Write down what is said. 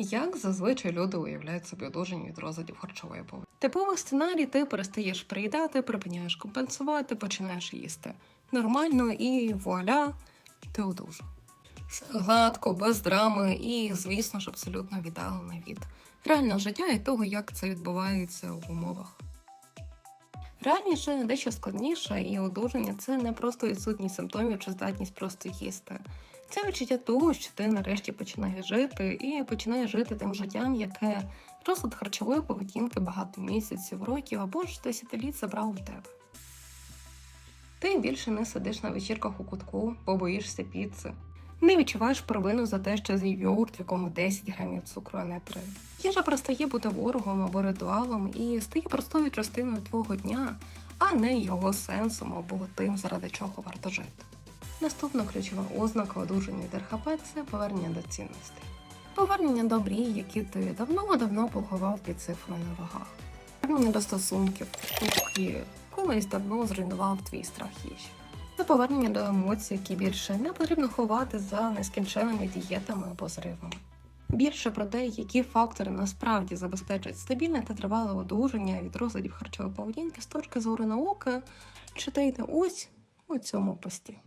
Як зазвичай люди уявляють собі одужання від розладів харчової поведінки? Типовий сценарій ти перестаєш приїдати, припиняєш компенсувати, починаєш їсти. Нормально і вуаля, ти одужав. Гладко, без драми і, звісно ж, абсолютно віддалений від реального життя і того, як це відбувається в умовах. Реальніше дещо складніше, і одужання це не просто відсутність симптомів чи здатність просто їсти. Це відчуття того, що ти нарешті починаєш жити і починаєш жити тим життям, яке розлад харчової поведінки багато місяців, років або ж десятиліть забрав у тебе. Ти більше не сидиш на вечірках у кутку, бо боїшся піци. Не відчуваєш провину за те, що з'їв йогурт, в якому 10 грамів цукру, а не 3. Їжа перестає бути ворогом або ритуалом і стає простою частиною твого дня, а не його сенсом або тим, заради чого варто жити. Наступна ключова ознака одужання від це повернення до цінностей. Повернення до мрій, які ти давно-давно поховав під цифрою на вагах. Повернення до стосунків, які колись давно зруйнував твій страх їжі. Це повернення до емоцій, які більше не потрібно ховати за нескінченими дієтами або зривами. Більше про те, які фактори насправді забезпечують стабільне та тривале одужання від розладів харчової поведінки з точки зору науки, читайте ось у цьому пості.